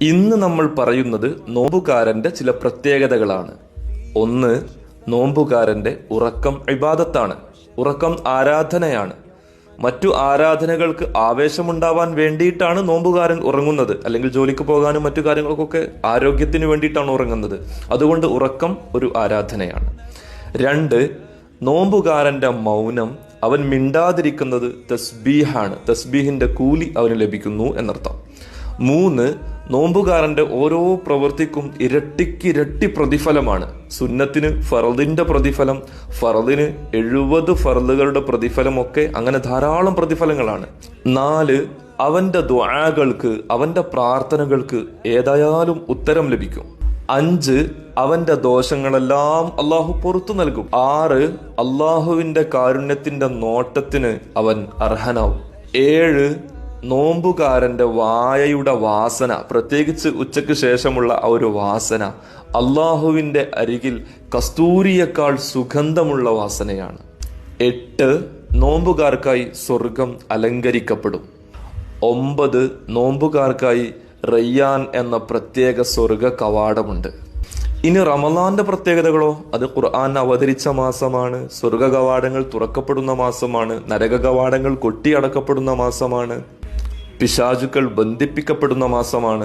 ഇന്ന് നമ്മൾ പറയുന്നത് നോമ്പുകാരന്റെ ചില പ്രത്യേകതകളാണ്. ഒന്ന് നോമ്പുകാരന്റെ ഉറക്കം ഇബാദത്താണ്. ഉറക്കം ആരാധനയാണ്. മറ്റു ആരാധനകൾക്ക് ആവേശമുണ്ടാവാൻ വേണ്ടിയിട്ടാണ് നോമ്പുകാരൻ ഉറങ്ങുന്നത്. അല്ലെങ്കിൽ ജോലിക്ക് പോകാനും മറ്റു കാര്യങ്ങൾക്കൊക്കെ ആരോഗ്യത്തിന് വേണ്ടിയിട്ടാണ് ഉറങ്ങുന്നത്. അതുകൊണ്ട് ഉറക്കം ഒരു ആരാധനയാണ്. രണ്ട് നോമ്പുകാരന്റെ മൗനം അവൻ മിണ്ടാതിരിക്കുന്നത് തസ്ബീഹാണ്. തസ്ബീഹിന്റെ കൂലി അവന് ലഭിക്കുന്നു എന്നർത്ഥം. മൂന്ന് നോമ്പുകാരന്റെ ഓരോ പ്രവൃത്തിക്കും ഇരട്ടിക്കിരട്ടി പ്രതിഫലമാണ്. സുന്നത്തിന് ഫറദിന്റെ പ്രതിഫലം ഫറദിന് എഴുപത് ഫറദുകളുടെ പ്രതിഫലമൊക്കെ അങ്ങനെ ധാരാളം പ്രതിഫലങ്ങളാണ്. നാല് അവന്റെ ദ്വാകൾക്ക് അവന്റെ പ്രാർത്ഥനകൾക്ക് ഏതായാലും ഉത്തരം ലഭിക്കും. അഞ്ച് അവന്റെ ദോഷങ്ങളെല്ലാം അള്ളാഹു പുറത്തു നൽകും. ആറ് അള്ളാഹുവിന്റെ കാരുണ്യത്തിന്റെ നോട്ടത്തിന് അവൻ അർഹനാവും. ഏഴ് നോമ്പുകാരന്റെ വായയുടെ വാസന പ്രത്യേകിച്ച് ഉച്ചയ്ക്ക് ശേഷമുള്ള ആ ഒരു വാസന അള്ളാഹുവിന്റെ അരികിൽ കസ്തൂരിയേക്കാൾ സുഗന്ധമുള്ള വാസനയാണ്. എട്ട് നോമ്പുകാർക്കായി സ്വർഗം അലങ്കരിക്കപ്പെടും. ഒമ്പത് നോമ്പുകാർക്കായി റയ്യാൻ എന്ന പ്രത്യേക സ്വർഗ കവാടമുണ്ട്. ഇനി റമലാന്റെ പ്രത്യേകതകളോ? അത് ഖുർആൻ അവതരിച്ച മാസമാണ് സ്വർഗ കവാടങ്ങൾ തുറക്കപ്പെടുന്ന മാസമാണ് നരക കവാടങ്ങൾ കൊട്ടിയടക്കപ്പെടുന്ന മാസമാണ്. പിശാചുക്കൾ ബന്ധിപ്പിക്കപ്പെടുന്ന മാസമാണ്